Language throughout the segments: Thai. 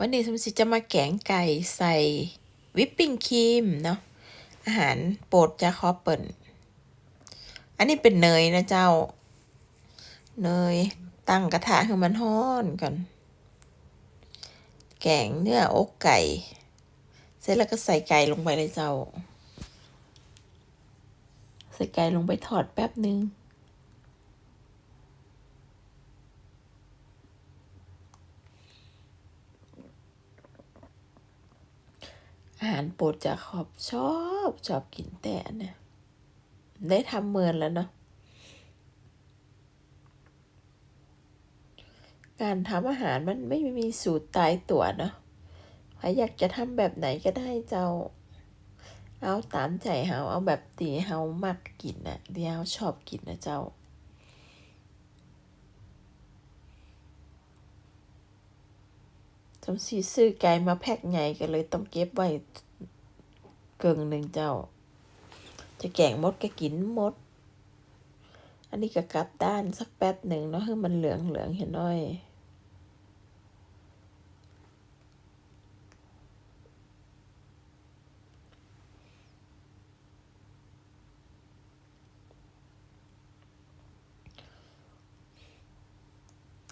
วันนี้สมศรีจะมาแกงไก่ใส่วิปปิ้งครีมเนาะอาหารโปรดจาคอเปิลอันนี้เป็นเนยนะเจ้า เนยตั้งกระทะให้มันร้อนก่อน แกงเนื้ออกไก่ เสร็จแล้วก็ใส่ไก่ลงไปเลยเจ้า ใส่ไก่ลงไปทอดแป๊บนึ่ง อาหารโปรดจากขอบชอบชอบกินแต่นเนี่ยได้ทำเมินแล้วเนาะการทำอาหารมันไม่มีสูตรตายตัวเนาะใครอยากจะทำแบบไหนก็ได้เจ้า เอาตามใจเฮาเอาแบบตีเฮามักกินนะที่เฮาชอบกินนะเจ้า สมศรีซื้อไก่มาแพ็คไงก็เลยต้องเก็บไว้เกิงหนึ่งเจ้า จะแกงมดก็กินมด อันนี้ก็กลับด้านสักแป๊บหนึ่งเนาะให้มันเหลืองเหลืองเห็นน้อย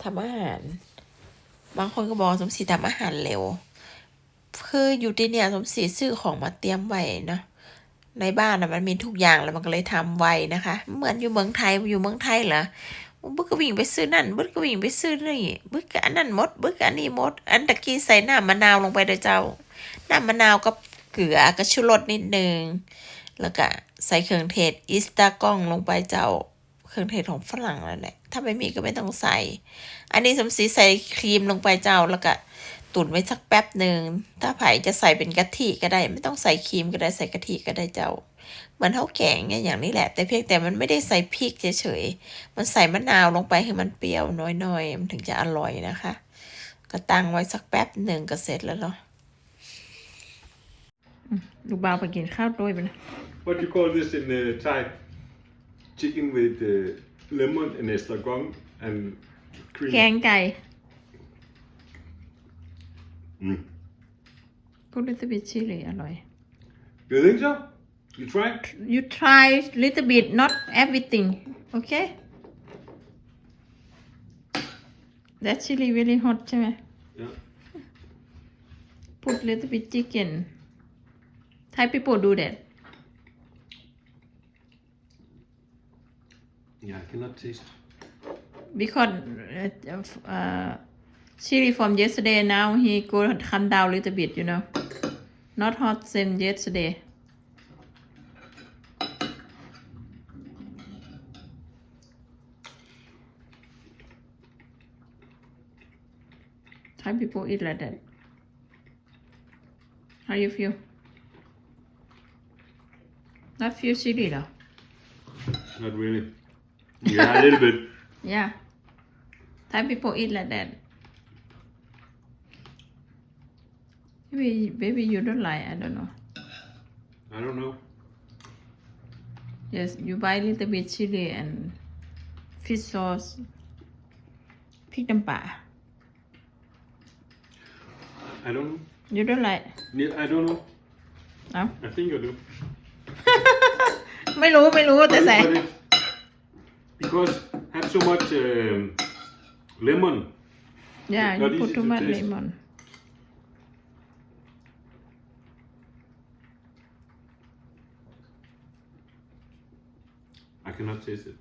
ทำอาหาร บางคนก็บอกสมศรีทำอาหารเร็ว คืออยู่ที่เนี่ยสมศรีซื้อของมาเตรียมไว้เนาะในบ้านนะมันมีทุกอย่างแล้วมันก็เลยทำไวนะคะ เหมือนอยู่เมืองไทยอยู่เมืองไทยเหรอบึกก็วิ่งไปซื้อนั่นบึกก็วิ่งไปซื้อนี่บึกก็อันนั้นหมดบึกก็อันนี้หมด อันตะกี้ใส่น้ำมะนาวลงไปเด้อเจ้าน้ำมะนาวกับเกลือกับชูรสนิดนึงแล้วก็ใส่เครื่องเทศอิสตากองลงไปเจ้า เครื่องเทศของฝรั่งนั่นแหละ ถ้าไม่มีก็ไม่ต้องใส่ อันนี้สมศรีใส่ครีมลงไปเจ้าแล้วก็ตุ๋นไว้สักแป๊บหนึ่ง ถ้าไผ่จะใส่เป็นกะทิก็ได้ ไม่ต้องใส่ครีมก็ได้ใส่กะทิก็ได้เจ้า เหมือนเท่าแกงเนี่ยอย่างนี้แหละ แต่เพียงแต่มันไม่ได้ใส่พริกเฉยๆ มันใส่มะนาวลงไปให้มันเปรี้ยวน้อยๆ มันถึงจะอร่อยนะคะ ก็ตั้งไว้สักแป๊บหนึ่งก็เสร็จแล้วเนาะลูกบ่าวไปกินข้าวด้วยไปนะ What do you call this in uh, Thai? Chicken with uh, lemon and estragon and cream. แกงไก่ Mm. พูดลิตบิชิลีอร่อย You think so? You try? you try little bit not everything okay that chili very hot ใช่ไหม Yeah. put little bit chicken Thai people do that Yeah, I cannot taste. Because uh, uh, chili from yesterday now he go come down a little bit, you know. Not hot same yesterday. Thai people eat like that. How you feel? Not feel chili though. Not really. Yeah, a little bit. Yeah. Thai people eat like that. Maybe, maybe you don't like, I don't know. I don't know. Yes, you buy a little bit chili and fish sauce, pick them pa. I don't know. You don't like? I don't know. No? I think you do. ไม่รู้ไม่รู้แต่ But ใส่ it- because have so much um, lemon. Yeah, you put too much taste. lemon. I cannot taste it.